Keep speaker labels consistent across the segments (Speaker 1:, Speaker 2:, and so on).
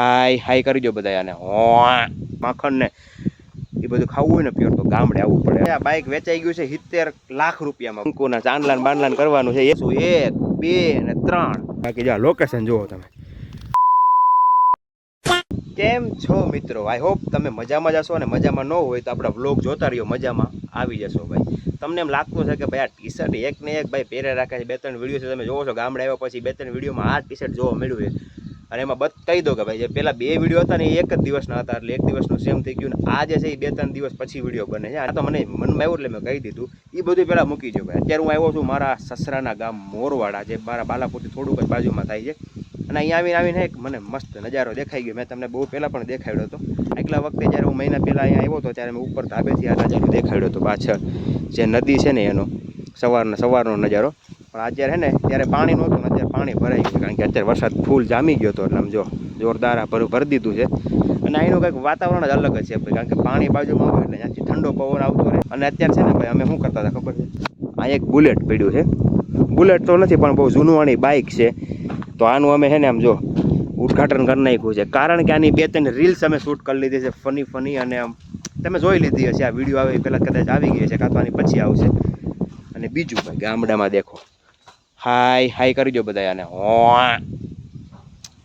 Speaker 1: હાય હાય કરી દો બધા અને હો માખણ ને એ બધું ખાવું હોય ને પ્યોર તો ગામડે આવવું પડે. આ બાઇક વેચાઈ ગયું છે સિત્તેર લાખ રૂપિયામાં. અંકોના ચાંદલાન બાંદલાન કરવાનું છે. એક એક, બે ને ત્રણ. બાકી જા લોકેશન જુઓ તમે. કેમ છો મિત્રો? આઈ હોપ તમે મજામાં જશો અને મજામાં ન હોય તો આપણા વ્લોગ જોતા રહ્યો મજામાં. આવી જશો ભાઈ. તમને એમ લાગતું છે કે ભાઈ આ ટી શર્ટ એક ને એક ભાઈ પહેરે રાખે છે. બે ત્રણ વીડિયો છે. તમે જોવો છો ગામડે આવ્યા પછી બે ત્રણ વિડીયોમાં આ ટી શર્ટ જોવા મળ્યું છે. અને એમાં બત કહી દો કે ભાઈ જે પેલા બે વીડિયો હતા ને એ એક જ દિવસના હતા, એટલે એક દિવસનું સેમ થઈ ગયું ને આ જે છે એ બે ત્રણ દિવસ પછી વીડિયો બને છે. આ તો મને મનમાં આવ્યું એટલે મેં કહી દીધું. એ બધું પહેલાં મૂકી દો ભાઈ. અત્યારે હું આવ્યો છું મારા સસરાના ગામ મોરવાડા, જે મારા બાલાપુરથી થોડુંક જ બાજુમાં થાય છે. અને અહીંયા આવીને આવીને એક મને મસ્ત નજારો દેખાઈ ગયો. મેં તમને બહુ પહેલાં પણ દેખાડ્યો હતો. આગલા વખતે જ્યારે હું મહિના પહેલાં અહીંયા આવ્યો હતો, ત્યારે મેં ઉપર ધાબેથી આ નજારો દેખાડ્યો હતો પાછળ. જે નદી છે ને એનો, સવારનો સવારનો નજારો. પણ અત્યારે હે ને, ત્યારે પાણી નહોતું પાણી ભરાઈ ગયું કારણ કે અત્યારે વરસાદ ફૂલ જામી ગયો હતો એટલે આમ જો જોરદાર આ ભરું ભરી દીધું છે. અને અહીંનું કંઈક વાતાવરણ જ અલગ છે ભાઈ, કારણ કે પાણી બાજુમાં આવ્યું એટલે ત્યાંથી ઠંડો પવન આવતો રહે. અને અત્યારે છે ને ભાઈ, અમે શું કરતા હતા ખબર છે? આ એક બુલેટ પડ્યું છે. બુલેટ તો નથી, પણ બહુ જૂનું આની બાઇક છે. તો આનું અમે છે ને આમ જો ઉદ્ઘાટન કરી નાખ્યું છે. કારણ કે આની બે ત્રણ રીલ્સ અમે શૂટ કરી લીધી છે ફની ફની અને આમ તમે જોઈ લીધી હશે, આ વીડિયો આવે પહેલાં કદાચ આવી ગઈ છે કાં તો આની પછી આવશે. અને બીજું ભાઈ, ગામડામાં દેખો. હાય હાય કરી દો બધા આને. હો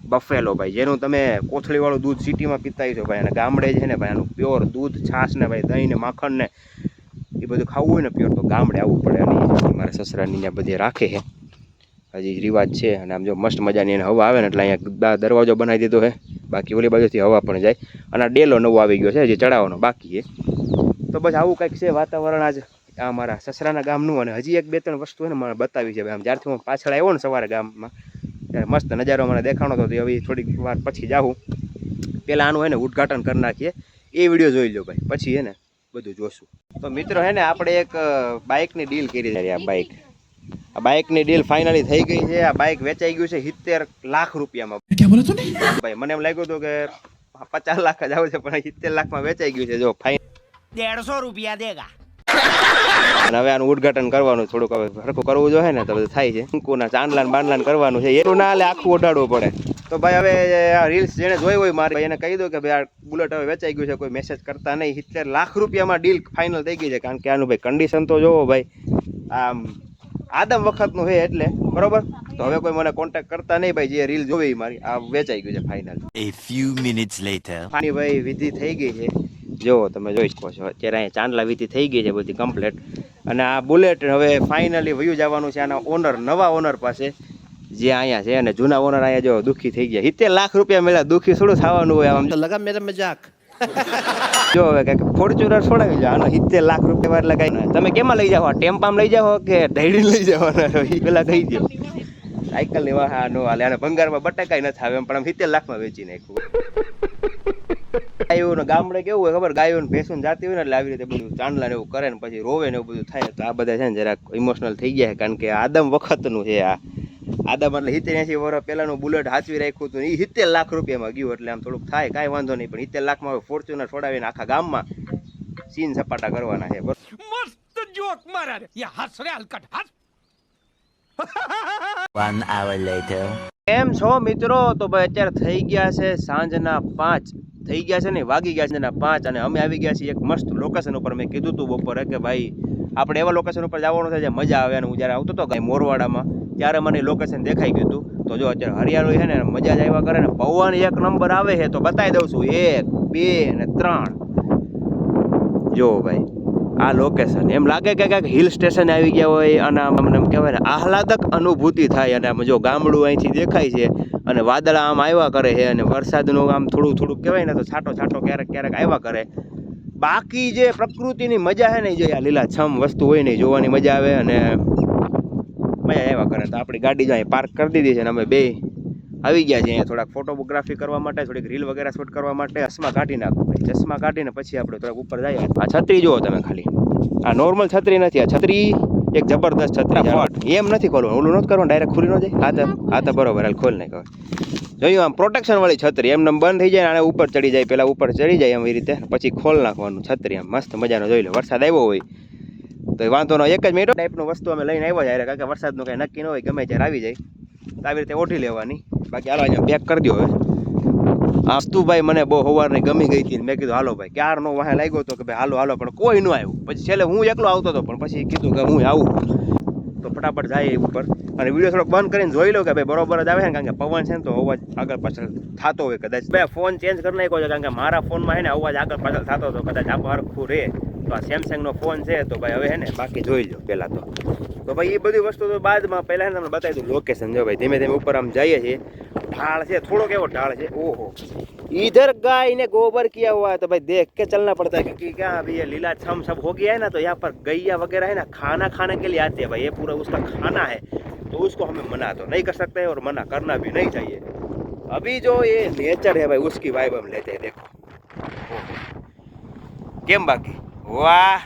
Speaker 1: બફેલો ભાઈ, જેનું તમે કોથળીવાળું દૂધ સિટીમાં પીતા છો ભાઈ, અને ગામડે છે ને ભાઈ, આનું પ્યોર દૂધ, છાશ ને ભાઈ, દહીં ને માખણ ને એ બધું ખાવું હોય ને પ્યોર, તો ગામડે આવવું પડે. અને મારા સસરાની ત્યાં બધે રાખે છે. હજી રિવાજ છે, અને આમ જો મસ્ત મજાની એને હવા આવે ને, એટલે અહીંયા દરવાજો બનાવી દીધો છે. બાકી ઓલી બાજુથી હવા પણ જાય. અને ડેલો નવો આવી ગયો છે, હજી ચડાવવાનો બાકી છે. તો બસ આવું કંઈક છે વાતાવરણ આજ. આ મારા સસરાના ગામનું અને હજી એક બે ત્રણ વસ્તુ એને મને બતાવી છે. આમ જ્યારથી હું પાછળ આવ્યો ને સવારે ગામમાં ત્યારે મસ્ત નજારો મને દેખાણો હતો હવે થોડીક વાર પછી જાઉં. પહેલાં આનું એને ઉદઘાટન કરી નાખીએ. એ વીડિયો જોઈ લો ભાઈ. પછી એને બધું જોશું. તો મિત્રો હે ને આપણે એક બાઇકની ડીલ કરી છે. આ બાઇક. આ બાઇકની ડીલ ફાઇનલી થઈ ગઈ છે. આ બાઇક વેચાઈ ગયું છે સિત્તેર લાખ રૂપિયામાં. ભાઈ મને એમ લાગ્યું હતું કે પચાસ લાખ જ આવે છે પણ સિત્તેર લાખમાં વેચાઈ ગયું છે. જો ફાઇન
Speaker 2: દેડસો રૂપિયા દેગા.
Speaker 1: અને હવે આનું ઉદ્ઘાટન કરવાનું થોડુંક હવે સરખું કરવું જોઈએ ને તો બધું થાય છે. અંકુના ચાંદલાન બાંદલાન કરવાનું છે. એટલું ના લે આખું ઓઢાડવું પડે. તો ભાઈ હવે આ રીલ્સ જેને જોઈ હોય મારે એને કહી દો કે ભાઈ આ બુલેટ હવે વેચાઈ ગયું છે કોઈ મેસેજ કરતા નહીં. સિત્તેર લાખ રૂપિયામાં ડીલ ફાઇનલ થઈ ગઈ છે. કારણ કે આનું ભાઈ કન્ડિશન તો જોવો ભાઈ. આમ આદમ વખતનું છે એટલે બરોબર? તો હવે કોઈ મને કોન્ટેક્ટ કરતા નહીં ભાઈ જે રીલ જોવી મારી આ વેચાઈ ગયું છે final
Speaker 2: a few minutes later
Speaker 1: ભાઈ વિધિ થઈ ગઈ છે. જો તમે જોઈ શકો છો અત્યારે અહીંયા ચાંદલા વીતી થઈ ગઈ છે બધી કમ્પ્લેટ અને આ બુલેટ હવે ફાઇનલી વયું જવાનું છે આના ઓનર નવા ઓનર પાસે જે અહીંયા છે અને જૂના ઓનર અહીંયા જો દુઃખી થઈ ગયા. સિત્તેર લાખ રૂપિયા મળ્યા દુઃખી થોડું થવાનું હોય આમ.
Speaker 3: તો લગામ મેરે મજાક
Speaker 1: જો હવે કંઈક ફોર્ચ્યુનર છોડાવી જાવ અને સિત્તેર લાખ રૂપિયા એટલે કઈ તમે કેમાં લઈ જાઓ? ટેમ્પામાં લઈ જાઓ કે ઢૈડી લઈ જાઓ? એ પેલા કહી દો સાયકલ લેવા વાહ નો હાલે. અને ભંગારમાં બટાકાઈ નથી આવે એમ પણ આમ સિત્તેર લાખમાં વેચી નાખ્યું. ગાયો ને ગામડે કેવું હોય ખબર? ગાયો ને ભેંસો જાતી હોય ને એટલે આવી રીતે બધું ચાંદલા ને એવું કરે ને પછી રોવે ને એવું બધું થાય. તો આ બધા છે ને જરાક ઇમોશનલ થઈ ગયા છે કારણ કે આદમ વખતનું છે આ. આદમ એટલે સિત્તેર એસી વર્ષ પહેલાનું બુલેટ હાચવી રાખ્યું હતું એ સિત્તેર લાખ રૂપિયામાં ગયું એટલે આમ થોડુંક થાય કાંઈ વાંધો નહીં. પણ સિત્તેર લાખમાં ફોર્ચ્યુનર છોડાવીને આખા ગામમાં સીન સપાટા કરવાના છે.
Speaker 3: મસ્ત જોક મારા રે. યા હસ રે હલકટ હસ.
Speaker 2: One hour later.
Speaker 1: કેમ છો મિત્રો? તો ભાઈ અત્યારે થઈ ગયા છે સાંજના પાંચ. થઈ ગયા છે ને, વાગી ગયા છે ને પાંચ અને અમે આવી ગયા છીએ એક મસ્ત લોકેશન ઉપર. મેં કીધું હતું બપોરે કે ભાઈ, આપણે એવા લોકેશન ઉપર જવાનું છે જે મજા આવે અને હું જ્યારે આવતો હતો મોરવાડામાં, ત્યારે મને લોકેશન દેખાઈ ગયું હતું. તો જો અત્યારે હરિયાળું છે ને, મજા જ આવ્યા કરે ને. પવન એક નંબર આવે છે તો બતાવી દઉં છું. એક, બે ને ત્રણ. જો ભાઈ આ લોકેશન એમ લાગે કે ક્યાંક હિલ સ્ટેશન આવી ગયા હોય અને આમ એમ કહેવાય ને આહલાદક અનુભૂતિ થાય અને આમ જો ગામડું અહીંથી દેખાય છે અને વાદળા આમ આવ્યા કરે છે અને વરસાદનું આમ થોડું થોડું કહેવાય ને તો છાંટો છાંટો ક્યારેક ક્યારેક આવ્યા કરે. બાકી જે પ્રકૃતિની મજા છે ને જે આ લીલા છમ વસ્તુ હોય ને જોવાની મજા આવે અને મજા આવ્યા કરે. તો આપણી ગાડી જો અહીં પાર્ક કરી દીધી છે અને અમે બે આવી ગયા છે અહીંયા થોડાક ફોટોગ્રાફી કરવા માટે થોડીક રીલ વગેરે શૂટ કરવા માટે. ચશ્મા કાઢી નાખો ચશ્મા કાઢીને પછી આપણે થોડાક ઉપર જઈએ. આ છત્રી જુઓ તમે ખાલી. આ નોર્મલ છત્રી નથી આ છત્રી એક જબરદસ્ત છત્રી. એમ નથી ખોલવાનું ઓલું નથી કરવાનું ડાયરેક્ટ ખુલી ન જાય? આ તો આ તો બરોબર હાલ ખોલ નહીં જોયું આમ પ્રોટેક્શન વાળી છત્રી એમ નમ બંધ થઈ જાય અને ઉપર ચડી જાય પેલા ઉપર ચડી જાય એમ એ રીતે. પછી ખોલ નાખવાનું છત્રી આમ મસ્ત મજાનો જોઈ લો વરસાદ આવ્યો હોય. તો એ વાંધો ન એક જ મિનિટ ટાઈપનું વસ્તુ અમે લઈને આવ્યા જાય કારણ કે વરસાદનું કંઈ નક્કી ન હોય ગમે ત્યારે આવી જાય. આવી રીતે ઓઢી લેવાની. બાકી હાલો, અહીંયા પેક કરી દો હવે. આ વસ્તુભાઈ મને બહુ સવારની ગમી ગઈ હતી મેં કીધું, હાલો ભાઈ, ક્યારનો વાહે લાગ્યો હતો કે ભાઈ, હાલો હાલો, પણ કોઈ ન આવ્યું. પછી છેલ્લે હું એકલો આવતો હતો, પણ પછી કીધું કે હું આવું. તો ફટાફટ જાય એ ઉપર. અને વીડિયો થોડોક બંધ કરીને જોઈ લો કે ભાઈ બરોબર જ આવે છે કારણ કે પવન છે ને તો અવાજ આગળ પાછળ થતો હોય કદાચ. ભાઈ ફોન ચેન્જ કરી નાખ્યો છે, કારણ કે મારા ફોનમાં છે ને અવાજ આગળ પાછળ થતો હતો, કદાચ આ હરખું રહે તો આ સેમસંગનો ફોન છે તો ભાઈ હવે છે ને બાકી જોઈ લો પહેલાં તો તો ભાઈ એ બધી વસ્તુ તો બાદમાં પહેલાં તમને બતાવી દઉં લોકેશન જો ભાઈ ધીમે ધીમે ઉપર આમ જઈએ છીએ ઢાળ છે થોડોક એવો ઢાળ છે ઓહો इधर गाय ने गोबर किया हुआ है तो भाई देख के चलना पड़ता है क्योंकि क्या अभी ये लीला छम सब हो गया है ना तो यहाँ पर गैया वगैरह है ना खाना खाने के लिए आते हैं भाई ये पूरा उसका खाना है तो उसको हमें मना तो नहीं कर सकते और मना करना भी नहीं चाहिए अभी जो ये नेचर है भाई उसकी वाइब हम लेते हैं देखो કેમ બાકી વાહ.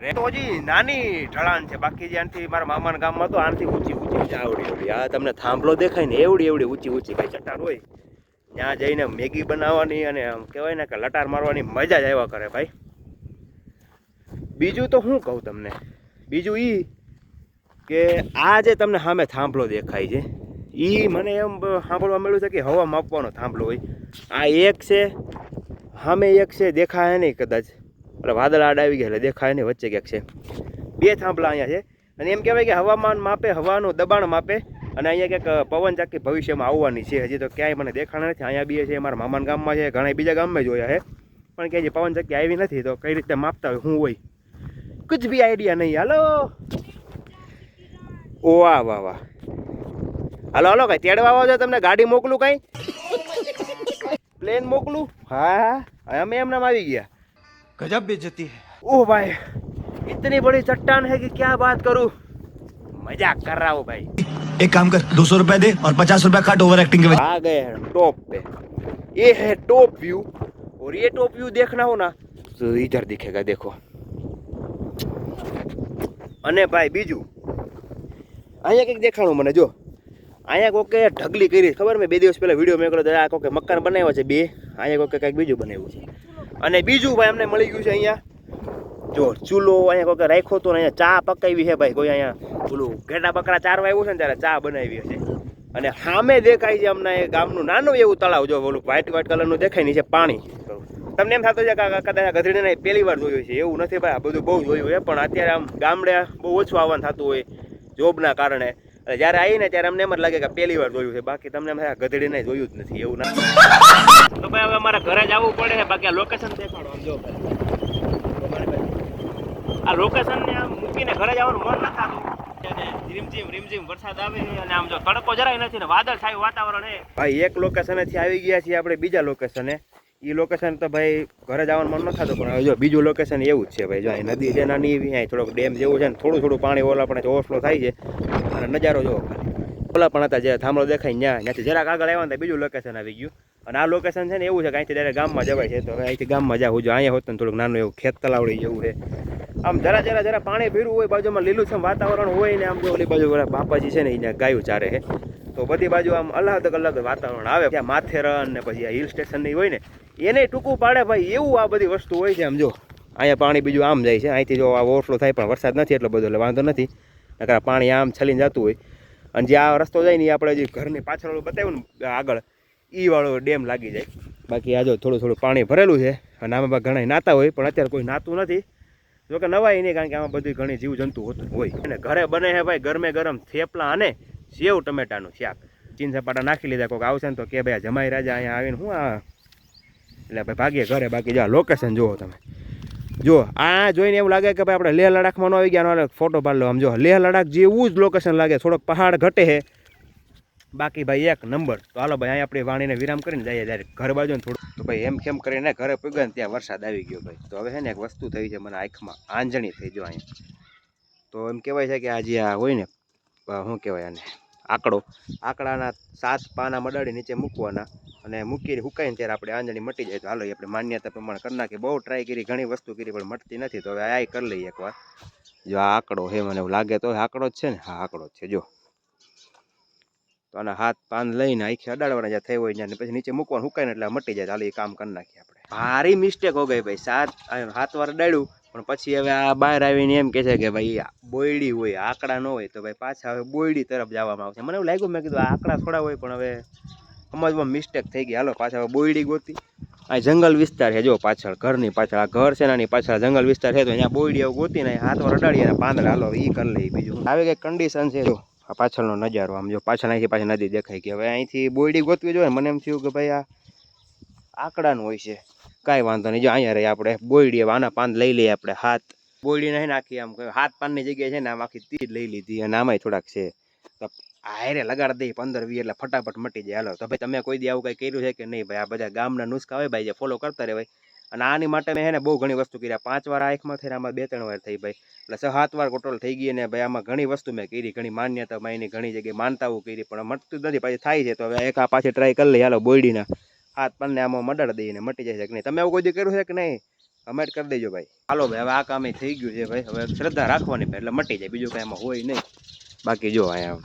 Speaker 1: રે. હજી નાની ઢળાણ છે. બાકી જ્યાંથી મારા મામાના ગામમાં તો આનથી ઊંચી ઊંચી છે, આવડી આવડી. આ તમને થાંભલો દેખાય ને એવડી એવડી ઊંચી ઊંચી કઈ ચટ્ટાન હોય. ત્યાં જઈને મેગી બનાવવાની અને આમ કહેવાય ને કે લટાર મારવાની મજા જ આવ્યા કરે ભાઈ. બીજું તો શું કહું તમને? બીજું એ કે આ જે તમને સામે થાંભલો દેખાય છે એ મને એમ સાંભળવા મળ્યું છે કે હવા માપવાનો થાંભલો હોય. આ એક છે, સામે એક છે, દેખાય નહીં કદાચ. એટલે વાદળ આડ આવી ગયા, એટલે દેખાય નહીં વચ્ચે ક્યાંક છે. બે થાંભલા અહીંયા છે. અને એમ કહેવાય કે હવામાન માપે, હવાનું દબાણ માપે, અને અહીંયા ક્યાંક પવન ચાકી ભવિષ્યમાં આવવાની છે. હજી તો ક્યાંય મને દેખાણ નથી. અહીંયા બી છે, મારા મામાના ગામમાં છે, ઘણા બીજા ગામમાં જોયા છે. પણ કે હજી પવન ચાકી આવી નથી, તો કઈ રીતે માપતા હોય શું હોય? કુછ બી આઈડિયા નહીં. હાલો. ઓ, વાહ વાહ વાહ. હાલો હાલો, કઈ તેડવા આવો છો? તમને ગાડી મોકલું કઈ? પ્લેન મોકલું? હા હા. અમે એમનામ આવી ગયા.
Speaker 3: गजब बेइज्जती है
Speaker 1: ओह भाई इतनी बड़ी चट्टान है कि क्या बात करूं मजाक कर रहा हूँ भाई
Speaker 4: एक काम कर दो सौ रुपया दे और पचास रुपया काट ओवर एक्टिंग के वजह
Speaker 1: आ गए हैं टॉप पे ये है टॉप व्यू और ये टॉप व्यू देखना हो ना तो इधर दिखेगा देखो અને ભાઈ બીજું અહીંયા કંઈક દેખાણું મને જો અહીંયા કોકે ઢગલી કરી ખબર મેં બે દિવસ પહેલા વિડીયો મેં કર્યો તો આ કોકે મકાન બનાવ્યા છે બે અહીંયા કોકે કંઈક બીજું બનાવ્યું છે અને બીજું ભાઈ અમને મળી ગયું છે અહીંયા. જો ચૂલો અહીંયા કોઈ રાખ્યો તો ને અહીંયા ચા પકાવી છે ભાઈ, કોઈ અહીંયા પેલું ઘેટા બકરા ચારવા આવ્યું છે ને ત્યારે ચા બનાવી છે. અને સામે દેખાય છે અમને એ ગામનું નાનું એવું તળાવ, જો ઓલું વ્હાઈટ વ્હાઈટ કલરનું દેખાય છે પાણી. તમને એમ થતું છે કે કદાચ ગધડીને પહેલી વાર જોયું છે એવું નથી ભાઈ, આ બધું બહુ જોયું છે, પણ અત્યારે આમ ગામડે બહુ ઓછું આવવાનું થતું હોય જોબના કારણે. અને જ્યારે આવીને ત્યારે અમને એમ જ લાગે કે પહેલી વાર જોયું છે. બાકી તમને એમ ગધડીને જોયું જ નથી, એવું ના તો ભાઈ હવે અમારે ઘરે જવું પડે છે. બાકી આ લોકેશન દેખાડો આમ જો આ લોકેશન ને આમ મૂકીને ઘરે જવાનું મન ન થતું રીમઝીમ રીમઝીમ વરસાદ આવે અને આમ જો તડકો જરાય નથી ને વાદળ થાય વાતાવરણ એ ભાઈ, એક લોકેશનેથી આવી ગયા છીએ આપણે, બીજા લોકેશને એ. લોકેશન તો ભાઈ ઘરે જવાનું મન ન થતું, પણ જો બીજું લોકેશન એવું જ છે ભાઈ. જો નદી છે, નાની એવી, અહીં થોડોક ડેમ જેવું છે ને થોડું થોડું પાણી ઓલા પણ ઓવરફ્લો થાય છે. અને નજારો ખાલી. ઓલા પણ હતા, જે થાંભલો દેખાય ત્યાં ત્યાંથી જરાક આગળ આવ્યા ને બીજું લોકેશન આવી ગયું. અને આ લોકેશન છે ને એવું છે કે અહીંથી ડાયરેક્ટ ગામમાં જવાય છે. તો હવે અહીંથી ગામમાં જાવ જો અહીંયા હોત ને થોડુંક નાનું એવું ખેત તલાવડી જેવું છે. આમ જરા જરા જરા પાણી ભીરું હોય, બાજુમાં લીલુંછમ વાતાવરણ હોય ને આમ જો ઓલી બાજુ બાપાજી છે ને અહીંયા ગાયું ચારે છે. તો બધી બાજુ આમ અલગ અલગ વાતાવરણ આવે. ત્યાં માથેરન ને પછી આ હિલ સ્ટેશનની હોય ને, એને ટૂંકું પાડે ભાઈ, એવું આ બધી વસ્તુ હોય છે આમ જો. અહીંયા પાણી બીજું આમ જાય છે. અહીંથી જો આ ઓવરફ્લો થાય પણ વરસાદ નથી એટલો બધો, એટલે વાંધો નથી. નકર પાણી આમ છલીને જતું હોય. અને જે આ રસ્તો જાય ને એ આપણે જે ઘરની પાછળ બતાવ્યું ને આગળ, ઈ વાળો ડેમ લાગી જાય. બાકી આ જો થોડું થોડું પાણી ભરેલું છે, અને આમાં ઘણા નાતા હોય, પણ અત્યારે કોઈ નાતું નથી. જોકે નવાય નહીં, કારણ કે આમાં બધી ઘણી જીવજંતુ હોતું હોય. અને ઘરે બને છે ભાઈ ગરમે ગરમ થેપલા અને સેવ ટમેટાનું શાક. ચીન સપાટા નાખી લીધા કોઈક આવશે ને તો કે ભાઈ જમાઈ રાજા અહીંયા આવીને હું આ એટલે ભાઈ ભાગીએ ઘરે, બાકી જો લોકેશન જુઓ તમે. જો, આ જોઈને એવું લાગે કે ભાઈ આપણે લેહ લડાખમાં ન આવી ગયા ફોટો પાડ આમ જો, લેહ લડાખ જેવું જ લોકેશન લાગે. થોડોક પહાડ ઘટે છે. બાકી ભાઈ એક નંબર. તો હાલો ભાઈ, અહીંયા આપણે વાણીને વિરામ કરીને જઈએ જ્યારે ઘર બાજુ ને થોડું. તો ભાઈ એમ કેમ કરીને ઘરે પૂગ્યા ને ત્યાં વરસાદ આવી ગયો ભાઈ. તો હવે છે ને એક વસ્તુ થઈ છે મને આંખમાં, આંજણી થઈ જો અહીંયા. તો એમ કહેવાય છે કે આજે આ હોય ને શું કહેવાય આને? આંકડો. આંકડાના સાત પાના મડાડી નીચે મૂકવાના અને મૂકીને હુકાઈને ત્યારે આપણે આંજણી મટી જાય. તો હાલો આપણે માન્યતા પ્રમાણે કરી નાખીએ. બહુ ટ્રાય કરી, ઘણી વસ્તુ કરી પણ મટતી નથી. તો હવે આ કરી લઈએ એકવાર. જો આ આંકડો હે મને એવું લાગે તો આંકડો જ છે ને? હા, આંકડો જ છે. જો. તો આના હાથ પાન લઈને આખી અડાડવાના જ્યાં થઈ હોય ને પછી નીચે મૂકવાનું હુકાઈને એટલે મટી જાય. હાલ એ કામ કરી નાખીએ આપણે. ભારી મિસ્ટેક હો ગઈ ભાઈ. સાત હાથ વાર અડાડ્યું. પણ પછી હવે આ બહાર આવીને એમ કહે છે કે ભાઈ બોયડી હોય આંકડા ન હોય તો ભાઈ પાછા હવે બોયડી તરફ જવામાં આવશે. મને એવું લાગ્યું, મેં કીધું આંકડા થોડા હોય, પણ હવે સમજવામાં મિસ્ટેક થઈ ગઈ. હાલો, પાછા હવે બોયડી ગોતી. આ જંગલ વિસ્તાર છે, જો પાછળ, ઘરની પાછળ, આ ઘર છે નાની પાછળ જંગલ વિસ્તાર છે, તો અહીંયા બોયડી એવું ગોતી ને હાથમાં રડાડીએ અને પાંદડા, હાલો એ કરી લઈ બીજું આવી કઈ કન્ડિશન છે, જો, આ પાછળનો નજારો, આમ જો પાછળ અહીંથી પાછી નદી દેખાય કે હવે અહીંથી બોયડી ગોતવી જોઈએ. મને એમ થયું કે ભાઈ, આ આંકડાનું હોય છે. કાંઈ વાંધો નહીં. જો અહીંયા રહી આપણે. બોયડી આના પાન લઈ લઈએ આપણે હાથ. બોયડી નહીં નાખી આમ હાથ પાનની જગ્યાએ છે ને આમ આખી તીર લઈ લીધી અને આમાંય થોડાક છે. તો હારે લગાડી દઈએ પંદર વીસ એટલે ફટાફટ મટી જાય. હાલો, તો ભાઈ તમે કોઈ દી આવું કંઈ કર્યું છે કે નહીં ભાઈ? આ બધા ગામના નુસ્ખા હોય ભાઈ, જે ફોલો કરતા રહે ભાઈ. અને આની માટે મેં ને બહુ ઘણી વસ્તુ કર્યા પાંચ વાર આ એકમાં થઈને આમાં બે ત્રણ વાર થઈ ભાઈ. એટલે છ સાત વાર ટોટલ થઈ ગઈ ને ભાઈ આમાં ઘણી વસ્તુ મેં કરી. ઘણી માન્યતા એની ઘણી જગ્યાએ માનતાઓ કરી, પણ મટતું નથી. પાછી થાય છે તો હવે એક આ પાછી ટ્રાય કરી લઈએ. હાલો, બોયડીના. હાથ પનને આમાં મડાડી દઈને મટી જાય છે કે નહીં? તમે આવું કોઈ કર્યું છે કે નહીં? કમેન્ટ કરી દેજો ભાઈ. હાલો ભાઈ, હવે આ કામ થઈ ગયું છે ભાઈ. હવે શ્રદ્ધા રાખવાની ભાઈ, એટલે મટી જાય. બીજું કાંઈ એમાં હોય નહીં. બાકી જો અહીંયા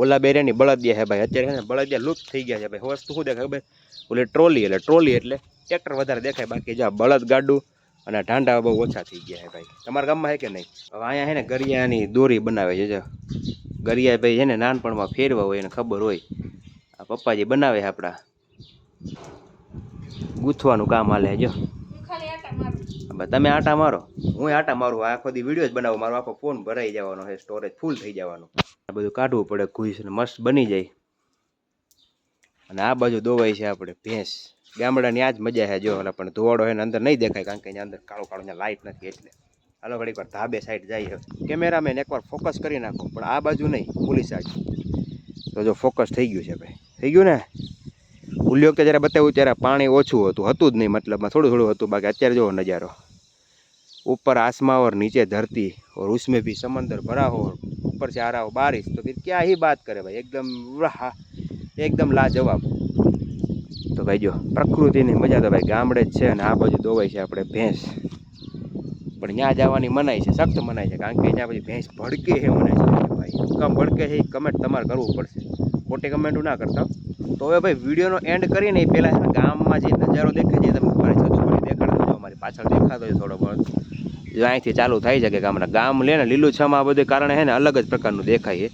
Speaker 1: ઓલા બેરેની બળદિયા છે ભાઈ. અત્યારે છે ને બળદિયા લુપ્ત થઈ ગયા છે ભાઈ. વસ્તુ શું દેખાય ખબર? ઓલી ટ્રોલી એટલે ટ્રોલી એટલે ટ્રેક્ટર વધારે દેખાય. બાકી જો બળદ ગાડું અને ઢાંડા બહુ ઓછા થઈ ગયા છે ભાઈ. તમારા ગામમાં છે કે નહીં? હવે અહીંયા છે ને ગરિયાની દોરી બનાવે છે ગરિયા ભાઈ છે ને નાનપણમાં ફેરવા હોય એને ખબર હોય. આ પપ્પાજી બનાવે છે આપણા. ગૂંથવાનું કામ હાલે જો. તમે આટા મારો. હું આટા મારું આખો દી વીડિયો જ બનાવું મારો આખો ફોન ભરાઈ જવાનો છે સ્ટોરેજ ફૂલ થઈ જવાનું. આ બધું કાઢવું પડે ઘૂસ ને મસ્ત બની જાય. અને આ બાજુ દોવાય છે આપણે ભેંસ. ગામડાની આ જ મજા છે જો એટલે પણ ધોવાડો છે ને અંદર નહીં દેખાય કારણ કે એની અંદર કાળો કાળો લાઇટ નથી એટલે. હાલો ઘડીક વાર ધાબે સાઈડ જાય કેમેરામેન એકવાર ફોકસ કરી નાખો પણ આ બાજુ નહીં પોલીસ સાઈડ તો જો ફોકસ થઈ ગયું છે ભાઈ. થઈ ગયું ને? ઓલી વખતે જ્યારે બતાવ્યું ત્યારે પાણી ઓછું હતું હતું જ નહીં મતલબમાં થોડું થોડું હતું બાકી અત્યારે જોવો નજારો ऊपर आसमां और नीचे धरती और उसमें भी समंदर भरा हो और ऊपर से आ रहा हो बारिश तो फिर क्या ही बात करे भाई एकदम रहा एकदम लाजवाब તો ભાઈ જો પ્રકૃતિની મજા તો ભાઈ ગામડે જ છે અને આ બાજુ દોવાય છે આપણે ભેંસ પણ ત્યાં જવાની મનાય છે સખ્ત મનાય છે કારણ કે ત્યાં પછી ભેંસ ભડકે છે મનાય છે ભાઈ કમ ભડકે છે એ કમેન્ટ તમારે કરવું પડશે ખોટી કમેન્ટો ના કરતા. તો હવે ભાઈ વિડીયોનો એન્ડ કરીને પહેલાં છે ગામમાં જે નજારો દેખાય છે તમે મારી ઉપર દેખાડતો જો અમારી પાછળ દેખાતો છે થોડો ઘણો. જો અહીંથી ચાલુ થાય છે કે ગામના. ગામ લે ને લીલુંછમ આ બધે કારણે છે ને અલગ જ પ્રકારનું દેખાય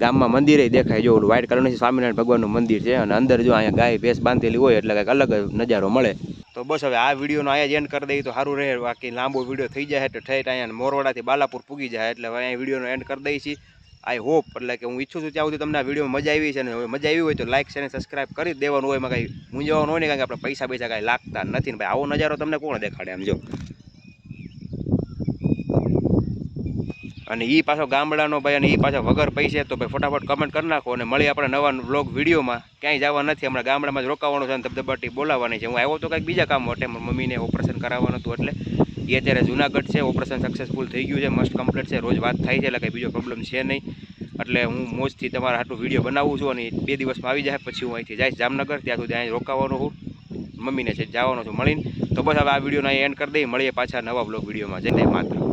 Speaker 1: ગામમાં મંદિરે દેખાય જો ઓલું વ્હાઇટ કલરનું સ્વામિનારાયણ ભગવાનનું મંદિર છે અને અંદર જો અહીંયા ગાય ભેંસ બાંધેલી હોય એટલે કંઈક અલગ નજારો મળે. તો બસ હવે આ વિડીયોનો અહીંયા જ એન્ડ કરી દઈએ તો સારું રહે. બાકી લાંબો વીડિયો થઈ જાય તો ઠેઠ અહીંયા મોરવાડાથી બાલાપુર પૂગી જાય એટલે હવે અહીંયા વિડીયોનો એન્ડ કરી દઈએ છીએ. આઈ હોપ એટલે કે હું ઈચ્છું છું ત્યાં સુધી તમને આ વીડિયો મજા આવી છે અને મજા આવી હોય તો લાઈક છે અને સબસ્ક્રાઈબ કરી દેવાનું હોય, એમાં કાંઈ મૂંઝવાનું હોય ને કારણ કે આપણે પૈસા પૈસા કાંઈ લાગતા નથી ને ભાઈ. આવો નજારો તમને કોણ દેખાડે આમ જો. અને એ પાછો ગામડાનો ભાઈ અને એ પાછો વગર પૈસે, તો ભાઈ ફટાફટ કમેન્ટ કરી નાખો અને મળી આપણે નવા બ્લોગ વિડીયોમાં. ક્યાંય જવા નથી, હમણાં ગામડામાં જ રોકાવાનું છે અને ધબધબાટી બોલાવવાની છે. હું આવ્યો તો કંઈક બીજા કામ માટે મમ્મીને ઓપરેશન કરાવવાનું હતું એટલે. એ અત્યારે જુનાગઢ છે, ઓપરેશન સક્સેસફુલ થઈ ગયું છે મસ્ટ કમ્પ્લીટ છે, રોજ વાત થાય છે, એટલે કંઈ બીજો પ્રોબ્લેમ છે નહીં. એટલે હું મોજથી તમારા આટલું વીડિયો બનાવું છું અને બે દિવસમાં આવી જાય, પછી હું અહીંથી જઈશ જામનગર, ત્યાં સુધી અહીં રોકાવાનું હું મમ્મીને છે, જવાનો છું મળીને. તો બસ હવે આ વિડીયોને અહીં એન્ડ કરી દઈએ મળીએ પાછા નવા બ્લોગ વિડીયોમાં જઈને માત્ર